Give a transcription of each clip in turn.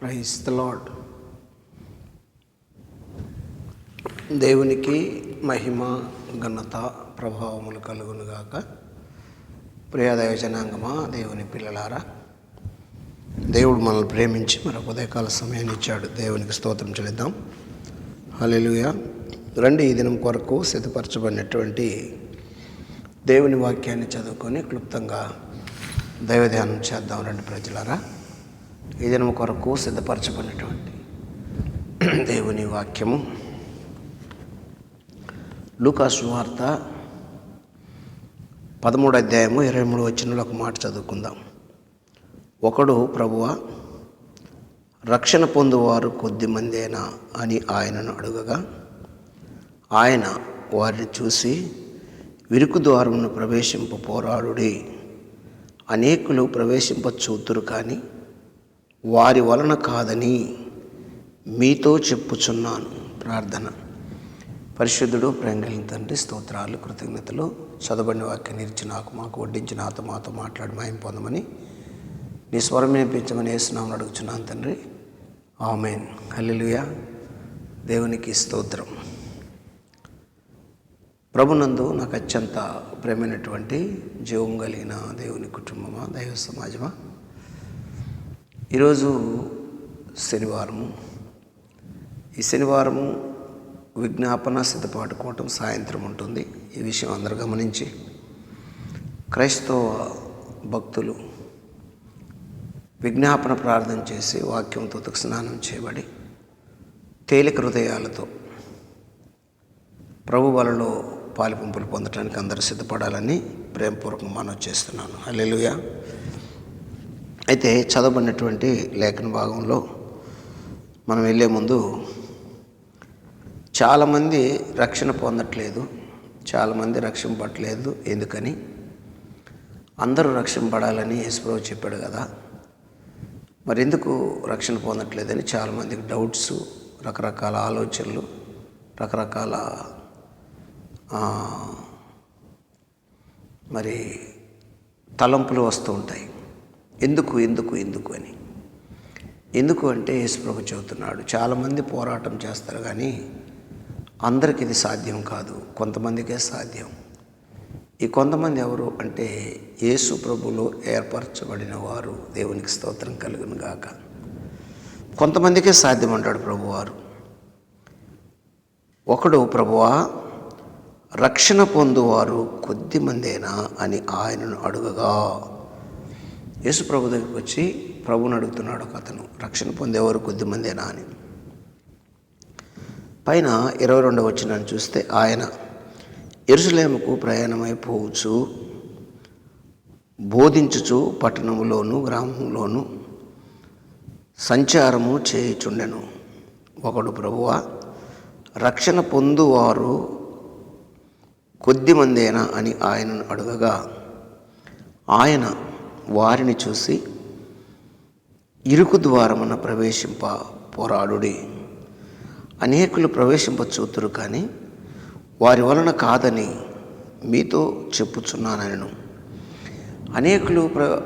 Praise the lord దేవునికి మహిమ ఘనత ప్రభావములు కలుగునుగాక ప్రియదైవ జనాంగమా దేవుని పిల్లలారా. దేవుడు మనల్ని ప్రేమించి మరొక ఉదయకాల సమయాన్ని ఇచ్చాడు. దేవునికి స్తోత్రం చెల్లిద్దాం. హలెలుయ రండి ఈ దినం కొరకు సిద్ధపరచబడినటువంటి దేవుని వాక్యాన్ని చదువుకొని క్లుప్తంగా దైవధ్యానం చేద్దాం రండి ప్రజలారా. ఈ దినం కొరకు సిద్ధపరచబడినటువంటి దేవుని వాక్యము. లూకాసు వార్త పదమూడు అధ్యాయము ఇరవై మూడు వచ్చినలో ఒక మాట చదువుకుందాం. ఒకడు ప్రభువ రక్షణ పొందువారు కొద్ది మందేనా అని ఆయనను అడుగగా ఆయన వారిని చూసి విరుకు ద్వారమును ప్రవేశింప పోరాడుడి. అనేకులు ప్రవేశింప చూతురు కానీ వారి వలన కాదని మీతో చెప్పుచున్నాను. ప్రార్థన. పరిశుద్ధుడు ప్రేంగలిన తండ్రి స్తోత్రాలు కృతజ్ఞతలు చదవబడిన వాక్యాన్ని ఇచ్చి నాకు మాకు వడ్డించిన ఆత మాతో మాట్లాడి మాయం పొందమని నీ స్వరం వినిపించమని వేస్తున్నామని అడుగుచున్నాను తండ్రి. ఆమెన్. హల్లెలూయా. దేవునికి స్తోత్రం. ప్రభునందు నాకు అత్యంత ప్రేమైనటువంటి జీవం కలిగిన దేవుని కుటుంబమా దైవ సమాజమా ఈరోజు శనివారము. ఈ శనివారము విజ్ఞాపన సిద్ధపాటుకోవటం సాయంత్రం ఉంటుంది. ఈ విషయం అందరు గమనించి క్రైస్తవ భక్తులు విజ్ఞాపన ప్రార్థన చేసి వాక్యంతో స్నానం చేయబడి తేలిక హృదయాలతో ప్రభు వలలో పాలిపంపులు పొందడానికి అందరూ సిద్ధపడాలని ప్రేమపూర్వకంగా మనవి చేస్తున్నాను. అల్లెలుయా అయితే చదవబడినటువంటి లేఖన భాగంలో మనం వెళ్ళే ముందు చాలామంది రక్షణ పొందట్లేదు చాలామంది రక్షణ పడలేదు ఎందుకని? అందరూ రక్షణ పడాలని యేసుప్రభు చెప్పాడు కదా. మరి ఎందుకు రక్షణ పొందట్లేదని చాలామందికి డౌట్స్ రకరకాల ఆలోచనలు రకరకాల మరి తలంపులు వస్తూ ఉంటాయి. ఎందుకు ఎందుకు ఎందుకు అని. ఎందుకు అంటే యేసుప్రభు చెబుతున్నాడు చాలామంది పోరాటం చేస్తారు కానీ అందరికి ఇది సాధ్యం కాదు కొంతమందికే సాధ్యం. ఈ కొంతమంది ఎవరు అంటే యేసు ప్రభులో ఏర్పరచబడిన వారు దేవునికి స్తోత్రం కలుగును గాక. కొంతమందికే సాధ్యం అంటాడు ప్రభువారు. ఒకడు ప్రభువా రక్షణ పొందువారు కొద్ది మందేనా అని ఆయనను అడుగగా. యేసు ప్రభు దగ్గరికి వచ్చి ప్రభుని అడుగుతున్నాడు ఒక అతను రక్షణ పొందేవారు కొద్దిమందేనా? అని. పైన ఇరవై రెండవ వచ్చినాన్ని చూస్తే ఆయన ఎరుసలేముకు ప్రయాణమైపోవచ్చు బోధించుచు పట్టణంలోను గ్రామంలోను సంచారము చేయుచుండెను. ఒకడు ప్రభువ రక్షణ పొందువారు కొద్దిమందేనా? అని ఆయనను అడగగా ఆయన వారిని చూసి ఇరుకు ద్వారమున ప్రవేశింప పోరాడుడి. అనేకులు ప్రవేశింప చూతురు కానీ వారి వలన కాదని మీతో చెప్పుచున్నానను. అనేకులు ప్ర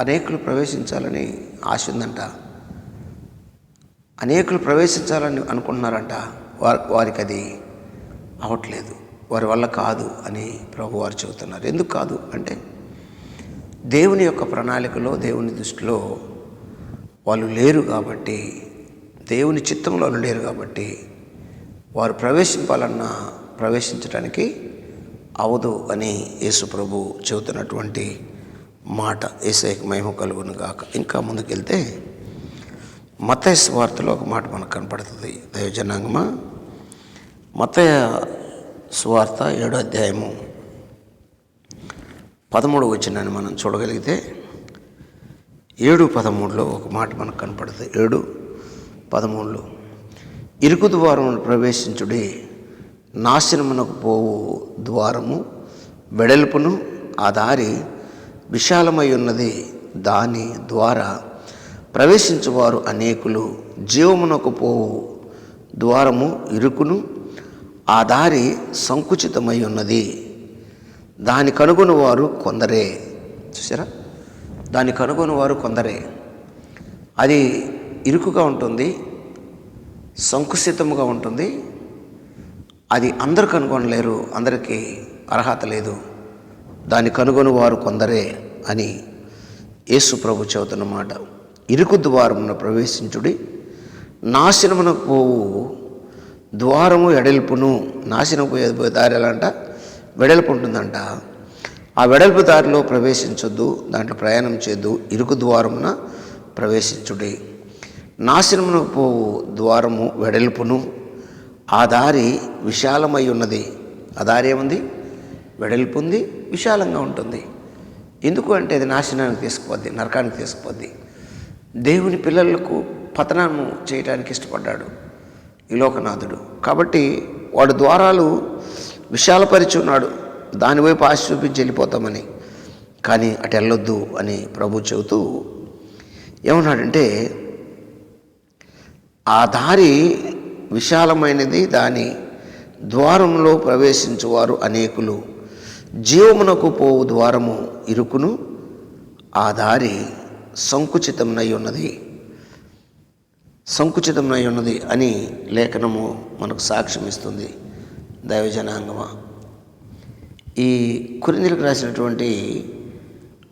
అనేకులు ప్రవేశించాలని ఆశ ఉందంట అనేకులు ప్రవేశించాలని అనుకుంటున్నారంట. వారి వారికి అది అవట్లేదు. వారి వల్ల కాదు అని ప్రభువారు చెబుతున్నారు. ఎందుకు కాదు అంటే దేవుని యొక్క ప్రణాళికలో దేవుని దృష్టిలో వాళ్ళు లేరు కాబట్టి దేవుని చిత్తంలో లేరు కాబట్టి వారు ప్రవేశింపాలన్నా ప్రవేశించడానికి అవదు అని యేసు ప్రభు చెబుతున్నటువంటి మాట. ఏసైకి మహిమ కలుగును గాక. ఇంకా ముందుకెళ్తే మతయ స్వార్థలో ఒక మాట మనకు కనపడుతుంది. దైవజనాంగమా? మతయ స్వార్త ఏడో అధ్యాయము పదమూడు వచ్చినాన్ని మనం చూడగలిగితే ఏడు పదమూడులో ఒక మాట మనకు కనపడుతుంది. ఏడు పదమూడులో ఇరుకు ద్వారమును ప్రవేశించుడి నాశనమునకు పోవు ద్వారము వెడల్పును ఆ దారి విశాలమై ఉన్నది దాని ద్వారా ప్రవేశించువారు అనేకులు జీవమునకు పోవు ద్వారము ఇరుకును ఆ దారి సంకుచితమై ఉన్నది దాని కనుగొని వారు కొందరే. చూసారా దాన్ని కనుగొని వారు కొందరే. అది ఇరుకుగా ఉంటుంది సంకుచితముగా ఉంటుంది. అది అందరు కనుగొనలేరు అందరికీ అర్హత లేదు. దాన్ని కనుగొని వారు కొందరే అని యేసు ప్రభు చెబుతున్నమాట ఇరుకు ద్వారమున ప్రవేశించుడి నాశనమునకు పోవు ద్వారము ఎడల్పును. నాశనం పోయే దారి ఎలా వెడల్పు ఉంటుందంట. ఆ వెడల్పు దారిలో ప్రవేశించొద్దు దాంట్లో ప్రయాణం చేయొద్దు ఇరుకు ద్వారమున ప్రవేశించుడి. నాశనమును పోవు ద్వారము వెడల్పును ఆ దారి విశాలమై ఉన్నది. ఆ దారి ఏముంది? వెడల్పు ఉంది విశాలంగా ఉంటుంది. ఎందుకు అంటే అది నాశనానికి తీసుకుపోద్ది నరకానికి తీసుకుపోద్ది. దేవుని పిల్లలకు పతనాన్ని చేయడానికి ఇష్టపడ్డాడు ఈ లోకనాథుడు. కాబట్టి వాడు ద్వారాలు విశాలపరిచి ఉన్నాడు దానివైపు ఆశ చూపించి వెళ్ళిపోతామని. కానీ అటు వెళ్ళొద్దు అని ప్రభు చెబుతూ ఏమన్నాడంటే ఆ దారి విశాలమైనది దాని ద్వారంలో ప్రవేశించువారు అనేకులు. జీవమునకు పోవు ద్వారము ఇరుకును. ఆ దారి సంకుచితమై ఉన్నది సంకుచితమై ఉన్నది అని లేఖనము మనకు సాక్ష్యం ఇస్తుంది దైవజనాంగమ? ఈ కురిందులకు రాసినటువంటి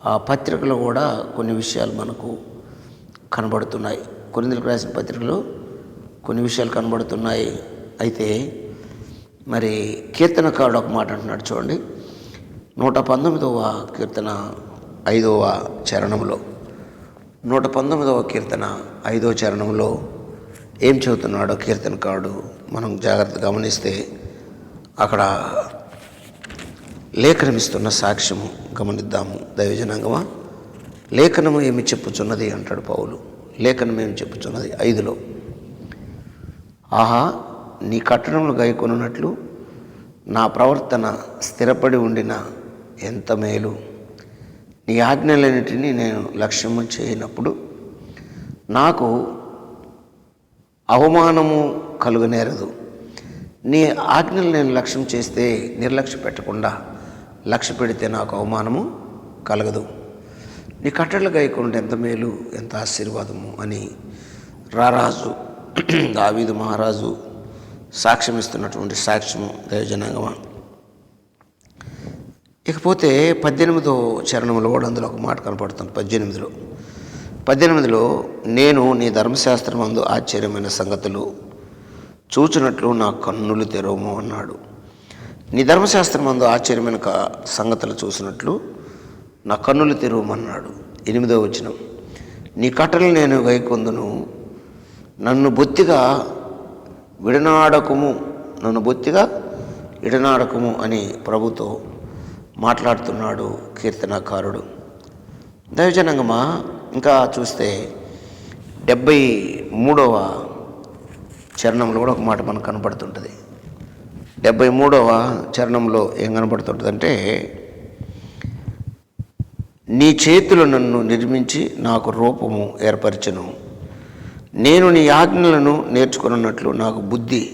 ఆ పత్రికలో కూడా కొన్ని విషయాలు మనకు కనబడుతున్నాయి. కొరిందులకు రాసిన పత్రికలో కొన్ని విషయాలు కనబడుతున్నాయి. అయితే మరి కీర్తనకారుడు ఒక మాట అంటున్నాడు చూడండి. నూట పంతొమ్మిదవ కీర్తన ఐదవ చరణంలో నూట పంతొమ్మిదవ కీర్తన ఐదవ చరణంలో ఏం చెబుతున్నాడో కీర్తనకారుడు? మనం జాగ్రత్త గమనిస్తే అక్కడ లేఖనమిస్తున్న సాక్ష్యము గమనిద్దాము దైవజనాంగమా? లేఖనము ఏమి చెప్పుచున్నది అంటాడు పౌలు. లేఖనం ఏమి చెప్పుచున్నది? ఐదులో. ఆహా నీ కట్టడములు గైకొనున్నట్లు నా ప్రవర్తన స్థిరపడి ఉండిన ఎంత మేలు. నీ ఆజ్ఞలన్నిటినీ నేను లక్ష్యము చేయనప్పుడు నాకు అవమానము కలుగనేరదు. నీ ఆజ్ఞలు నేను లక్ష్యం చేస్తే నిర్లక్ష్య పెట్టకుండా లక్ష్య పెడితే నాకు అవమానము కలగదు. నీ కట్టడలు గాయకుండా ఎంత మేలు ఎంత ఆశీర్వాదము అని రారాజు దావీదు మహారాజు సాక్ష్యం ఇస్తున్నటువంటి సాక్ష్యము దైవజనాంగమా ఇకపోతే పద్దెనిమిదో చరణంలో కూడా అందులో ఒక మాట కనపడుతుంది పద్దెనిమిదిలో. పద్దెనిమిదిలో నేను నీ ధర్మశాస్త్రం అందు ఆశ్చర్యమైన సంగతులు చూచినట్లు నా కన్నులు తెరవము అన్నాడు. నీ ధర్మశాస్త్రం అందు ఆశ్చర్యమైన సంగతులు చూసినట్లు నా కన్నులు తెరవమన్నాడు. ఎనిమిదో వచనం. నీ కట్టలు నేను గైకొందును నన్ను బొత్తిగా విడనాడకము. నన్ను బొత్తిగా విడనాడకము అని ప్రభుతో మాట్లాడుతున్నాడు కీర్తనకారుడు. దైవజనంగమా? ఇంకా చూస్తే డెబ్బై మూడవ చరణంలో కూడా ఒక మాట మనకు కనపడుతుంటుంది. డెబ్బై మూడవ చరణంలో ఏం కనపడుతుంటుందంటే నీ చేతులు నన్ను నిర్మించి నాకు రూపము ఏర్పరచను. నేను నీ ఆజ్ఞలను నేర్చుకున్నట్లు నాకు బుద్ధి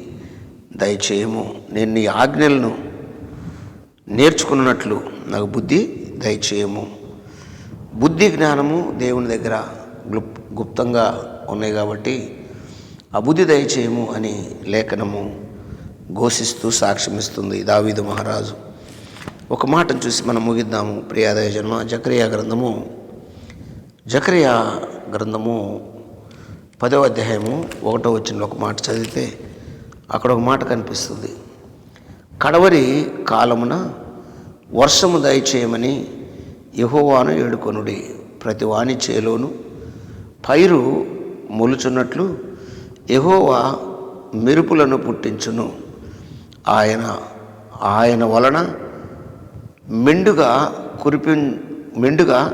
దయచేయము. నేను నీ ఆజ్ఞలను నేర్చుకున్నట్లు నాకు బుద్ధి దయచేయము. బుద్ధి జ్ఞానము దేవుని దగ్గర గుప్ గుప్తంగా ఉన్నాయి కాబట్టి అబుద్ధి దయచేయము అని లేఖనము ఘోషిస్తూ సాక్ష్యమిస్తుంది దావీదు మహారాజు. ఒక మాటను చూసి మనం ముగిద్దాము. ప్రియాదయ జన్మ జకరియా గ్రంథము జకరియా గ్రంథము పదవ అధ్యాయము ఒకటో వచ్చిన ఒక మాట చదివితే అక్కడ ఒక మాట కనిపిస్తుంది. కడవరి కాలమున వర్షము దయచేయమని యహోవాను ఏడుకొనుడి. ప్రతి వాణి చేలోను పైరు మొలుచున్నట్లు ఎహోవా మెరుపులను పుట్టించును. ఆయన ఆయన వలన మెండుగా కురిపి మెండుగా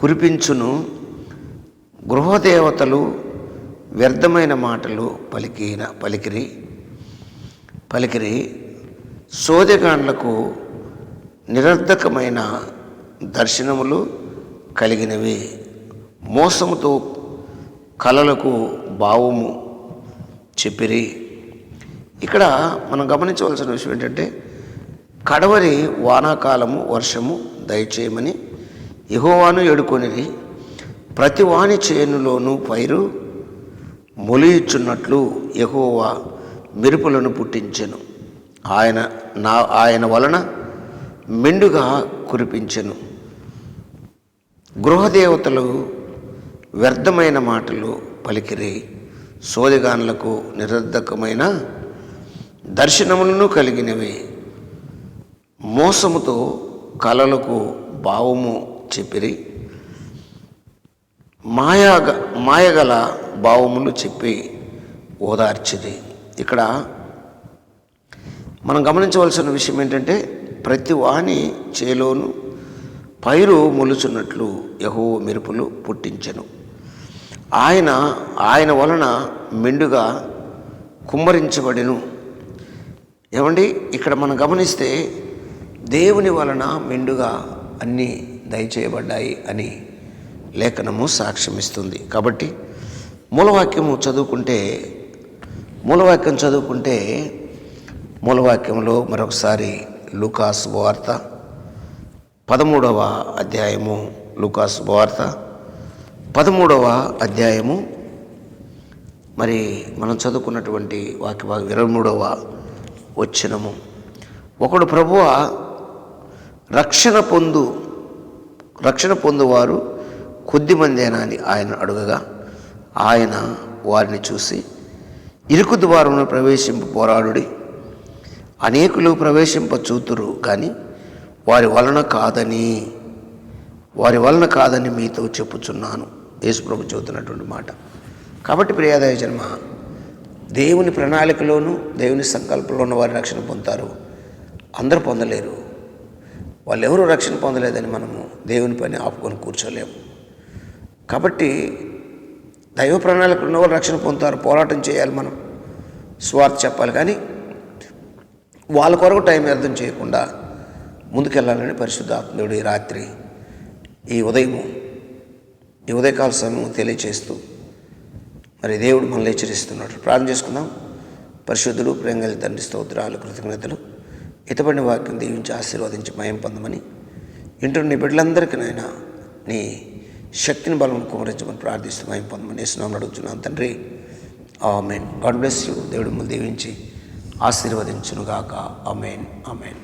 కురిపించును. గృహదేవతలు వ్యర్థమైన మాటలు పలికిన పలికిరి పలికిరి. సోదగాండ్లకు నిరర్ధకమైన దర్శనములు కలిగినవి. మోసముతో కళలకు భావము చెప్పిరి. ఇక్కడ మనం గమనించవలసిన విషయం ఏంటంటే కడవరి వానాకాలము వర్షము దయచేయమని ఇహోవాను ఏడుకొనిది ప్రతి వాణి చేనులోనూ పైరు మొలియుచున్నట్లు ఎహోవా మెరుపులను పుట్టించెను. ఆయన నా ఆయన వలన మెండుగా కురిపించెను. గృహదేవతలు వ్యర్థమైన మాటలు పలికిరి. సోదిగానులకు నిరర్ధకమైన దర్శనములను కలిగినవి. మోసముతో కలలకు భావము చెప్పిరి. మాయాగ మాయగల భావములు చెప్పి ఓదార్చిది ఇక్కడ మనం గమనించవలసిన విషయం ఏంటంటే ప్రతి వాణి చేలోను పైరు మొలుచున్నట్లు యహో మెరుపులు పుట్టించెను. ఆయన ఆయన వలన మెండుగా కుమ్మరించబడిను. ఏమండి? ఇక్కడ మనం గమనిస్తే దేవుని వలన మెండుగా అన్నీ దయచేయబడ్డాయి అని లేఖనము సాక్ష్యమిస్తుంది. కాబట్టి మూలవాక్యము చదువుకుంటే మూలవాక్యం చదువుకుంటే మూలవాక్యంలో మరొకసారి లూకాస్ వార్త పదమూడవ అధ్యాయము లూకాస్ వార్త పదమూడవ అధ్యాయము. మరి మనం చదువుకున్నటువంటి వాక్య ఇరవై మూడవ వచ్చినము ఒకడు ప్రభువ రక్షణ పొందు రక్షణ పొందువారు కొద్దిమందేనా అని ఆయన అడుగగా ఆయన వారిని చూసి ఇరుకు ద్వారమును ప్రవేశింపు పోరాడుడి. అనేకులు ప్రవేశింప చూతురు కానీ వారి వలన కాదని వారి వలన కాదని మీతో చెప్పుచున్నాను. యేసుప్రభు చెబుతున్నటువంటి మాట. కాబట్టి ప్రియాదాయ జన్మ దేవుని ప్రణాళికలోనూ దేవుని సంకల్పంలోను వారి రక్షణ పొందుతారు. అందరూ పొందలేరు. వాళ్ళు ఎవరు రక్షణ పొందలేదని మనము దేవుని పని ఆపుకొని కూర్చోలేము. కాబట్టి దైవ ప్రణాళిక ఉన్న వాళ్ళు రక్షణ పొందుతారు. పోరాటం చేయాలి మనం. స్వార్థ చెప్పాలి. కానీ వాళ్ళ కొరకు టైం వ్యర్థం చేయకుండా ముందుకెళ్ళాలని పరిశుద్ధాత్ముడు ఈ రాత్రి ఈ ఉదయము ఈ ఉదయకాల సమయం తెలియచేస్తూ మరి దేవుడు మనల్ని హెచ్చరిస్తున్నాడు. ప్రార్థన చేసుకుందాం. పరిశుద్ధుడు ప్రేంగలి తండ్రి స్తోత్రాలు కృతజ్ఞతలు. ఇతపడిన వాక్యం దీవించి ఆశీర్వదించి మయం పొందమని ఇంటర్ నీ బిడ్డలందరికీ నాయన నీ శక్తిని బలం కుమరించమని ప్రార్థిస్తూ మయం పొందమని వేస్తున్నామని అడుగుతున్నాను తండ్రి ఆమెన్. God bless you. దేవుడు మిమ్మల్ని దీవించి ఆశీర్వదించునుగాక. Amen amen